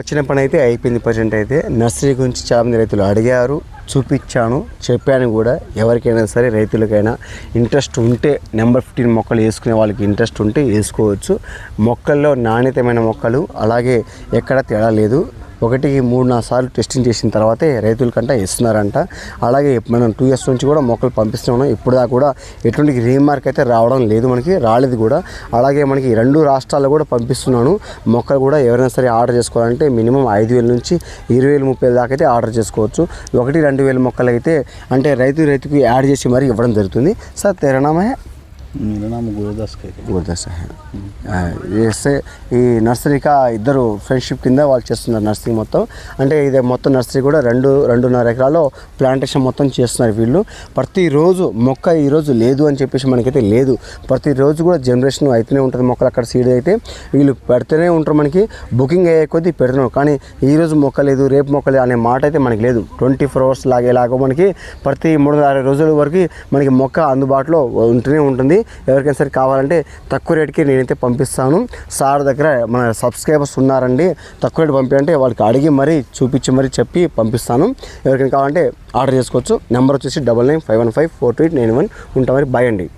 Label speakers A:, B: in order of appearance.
A: వచ్చిన పని అయితే అయిపోయింది ప్రజెంట్ అయితే. నర్సరీ గురించి చాలా మంది రైతులు అడిగారు చూపించాను చెప్పాను కూడా. ఎవరికైనా సరే రైతులకైనా ఇంట్రెస్ట్ ఉంటే నెంబర్ ఫిఫ్టీన్ మొక్కలు వేసుకునే వాళ్ళకి ఇంట్రెస్ట్ ఉంటే వేసుకోవచ్చు. మొక్కల్లో నాణ్యతమైన మొక్కలు అలాగే ఎక్కడ తేడా లేదు. ఒకటికి మూడు నాలుగు సార్లు టెస్టింగ్ చేసిన తర్వాతే రైతులకంట ఇస్తున్నారంట అలాగే మనం టూ ఇయర్స్ నుంచి కూడా మొక్కలు పంపిస్తున్నాం ఇప్పుడు దాకా కూడా ఎటువంటి రీమార్క్ అయితే రావడం లేదు మనకి రాలేదు కూడా. అలాగే మనకి రెండు రాష్ట్రాల్లో కూడా పంపిస్తున్నాను. మొక్కలు కూడా ఎవరైనా సరే ఆర్డర్ చేసుకోవాలంటే మినిమం ఐదు వేల నుంచి ఇరవై వేలు ముప్పై వేల దాకా అయితే ఆర్డర్ చేసుకోవచ్చు. ఒకటి రెండు వేల మొక్కలు అయితే అంటే రైతు రైతుకి యాడ్ చేసి మరీ ఇవ్వడం జరుగుతుంది. సార్ తెరణమే
B: मेरा नाम गुरुदास कहते हैं
A: గురుదాస్ చేస్తే ఈ నర్సరీ కా ఇద్దరు ఫ్రెండ్షిప్ కింద వాళ్ళు చేస్తున్నారు నర్సరీ మొత్తం అంటే ఇది మొత్తం నర్సరీ కూడా రెండు రెండున్నర ఎకరాల్లో ప్లాంటేషన్ మొత్తం చేస్తున్నారు వీళ్ళు ప్రతిరోజు మొక్క ఈరోజు లేదు అని చెప్పేసి మనకైతే లేదు ప్రతిరోజు కూడా జనరేషన్ అయితేనే ఉంటుంది మొక్కలు అక్కడ సీడ్ అయితే వీళ్ళు పెడితేనే ఉంటారు మనకి బుకింగ్ అయ్యే కొద్దీ పెడుతున్నాం కానీ ఈ రోజు మొక్క లేదు రేపు మొక్క లేదు అనే మాట అయితే మనకి లేదు ట్వంటీ ఫోర్ అవర్స్ లాగేలాగా మనకి ప్రతి మూడు వందల అరవై రోజుల వరకు మనకి మొక్క అందుబాటులో ఉంటూనే ఉంటుంది ఎవరికైనా సరే కావాలంటే తక్కువ రేట్కి నేనైతే పంపిస్తాను. సార్ దగ్గర మన సబ్స్క్రైబర్స్ ఉన్నారండి తక్కువ రేటు పంపించంటే వాళ్ళకి అడిగి మరీ చూపించి మరీ చెప్పి పంపిస్తాను. ఎవరికైనా కావాలంటే ఆర్డర్ చేసుకోవచ్చు. నెంబర్ వచ్చేసి double nine five one five four two eight nine one ఉంటామని మరి బాయ్ అండి.